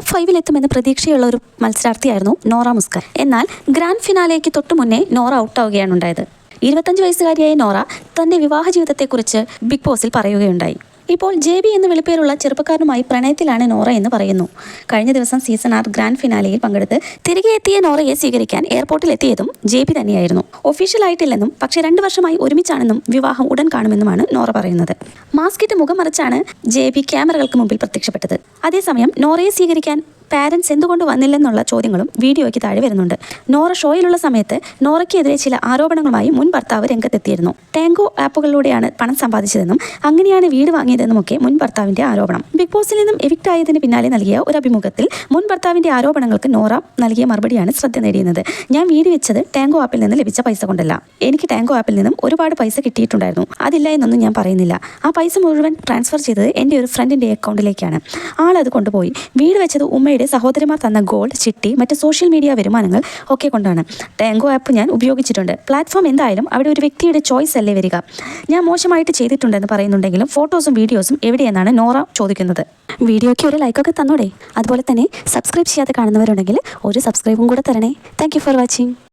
Top ഫൈവിൽ എത്തുമെന്ന് പ്രതീക്ഷയുള്ള ഒരു മത്സരാർത്ഥിയായിരുന്നു നോറ മുസ്കർ എന്നാൽ ഗ്രാൻഡ് ഫിനാലേക്ക് തൊട്ടു മുന്നേ നോറ ഔട്ടാവുകയാണ് ഉണ്ടായത്. ഇരുപത്തഞ്ച് വയസ്സുകാരിയായ നോറ തന്റെ വിവാഹ ജീവിതത്തെക്കുറിച്ച് ബിഗ് ബോസിൽ പറയുകയുണ്ടായി. ഇപ്പോൾ ജെ ബി എന്ന് വിളിപ്പേരുള്ള ചെറുപ്പക്കാരനുമായി പ്രണയത്തിലാണ് നോറ എന്ന് പറയുന്നു. കഴിഞ്ഞ ദിവസം സീസൺ ആർ ഗ്രാൻഡ് ഫിനാലയിൽ പങ്കെടുത്ത് തിരികെ എത്തിയ നോറയെ സ്വീകരിക്കാൻ എയർപോർട്ടിൽ എത്തിയതും ജെ ബി തന്നെയായിരുന്നു. ഒഫീഷ്യൽ ആയിട്ടില്ലെന്നും പക്ഷേ രണ്ടു വർഷമായി ഒരുമിച്ചാണെന്നും വിവാഹം ഉടൻ കാണുമെന്നുമാണ് നോറ പറയുന്നത്. മാസ്കിട്ട് മുഖം മറിച്ചാണ് ജെ ബി ക്യാമറകൾക്ക് മുമ്പിൽ പ്രത്യക്ഷപ്പെട്ടത്. അതേസമയം നോറയെ സ്വീകരിക്കാൻ പാരൻസ് എന്തുകൊണ്ട് വന്നില്ലെന്നുള്ള ചോദ്യങ്ങളും വീഡിയോയ്ക്ക് താഴെ വരുന്നുണ്ട്. നോറ ഷോയിലുള്ള സമയത്ത് നോറയ്ക്കെതിരെ ചില ആരോപണങ്ങളുമായി മുൻ ഭർത്താവ് രംഗത്തെത്തിയിരുന്നു. ടാങ്കോ ആപ്പുകളിലൂടെയാണ് പണം സമ്പാദിച്ചതെന്നും അങ്ങനെയാണ് വീട് വാങ്ങിയതെന്നുമൊക്കെ മുൻ ഭർത്താവിന്റെ ആരോപണം. ബിഗ് ബോസിൽ നിന്നും എവിക്ട് ആയതിന് പിന്നാലെ നൽകിയ ഒരു അഭിമുഖത്തിൽ മുൻ ഭർത്താവിന്റെ ആരോപണങ്ങൾക്ക് നോറ നൽകിയ മറുപടിയാണ് ശ്രദ്ധ നേടിയുന്നത് ഞാൻ വീട് വെച്ചത് ടാങ്കോ ആപ്പിൽ നിന്ന് ലഭിച്ച പൈസ കൊണ്ടല്ല. എനിക്ക് ടാങ്കോ ആപ്പിൽ നിന്നും ഒരുപാട് പൈസ കിട്ടിയിട്ടുണ്ടായിരുന്നു. അതില്ല എന്നൊന്നും ഞാൻ പറയുന്നില്ല. ആ പൈസ മുഴുവൻ ട്രാൻസ്ഫർ ചെയ്തത് എന്റെ ഒരു ഫ്രണ്ടിന്റെ അക്കൗണ്ടിലേക്കാണ്. ആൾ അത് കൊണ്ടുപോയി. വീട് വെച്ചത് ഉമ്മയുടെ സഹോദരിമാർ തന്ന ഗോൾഡ് ചിട്ടി മറ്റ് സോഷ്യൽ മീഡിയ വരുമാനങ്ങൾ ഒക്കെ കൊണ്ടാണ്. ടാങ്കോ ആപ്പ് ഞാൻ ഉപയോഗിച്ചിട്ടുണ്ട്. പ്ലാറ്റ്ഫോം എന്തായാലും അവിടെ ഒരു വ്യക്തിയുടെ ചോയ്സ് അല്ലേ വരിക. ഞാൻ മോശമായിട്ട് ചെയ്തിട്ടുണ്ടെന്ന് പറയുന്നുണ്ടെങ്കിലും ഫോട്ടോസും വീഡിയോസും എവിടെയെന്നാണ് നോറ ചോദിക്കുന്നത്. വീഡിയോയ്ക്ക് ഒരു ലൈക്കൊക്കെ തന്നോടെ. അതുപോലെ തന്നെ സബ്സ്ക്രൈബ് ചെയ്യാതെ കാണുന്നവരുണ്ടെങ്കിൽ ഒരു സബ്സ്ക്രൈബും കൂടെ തരണേ. Thank for watching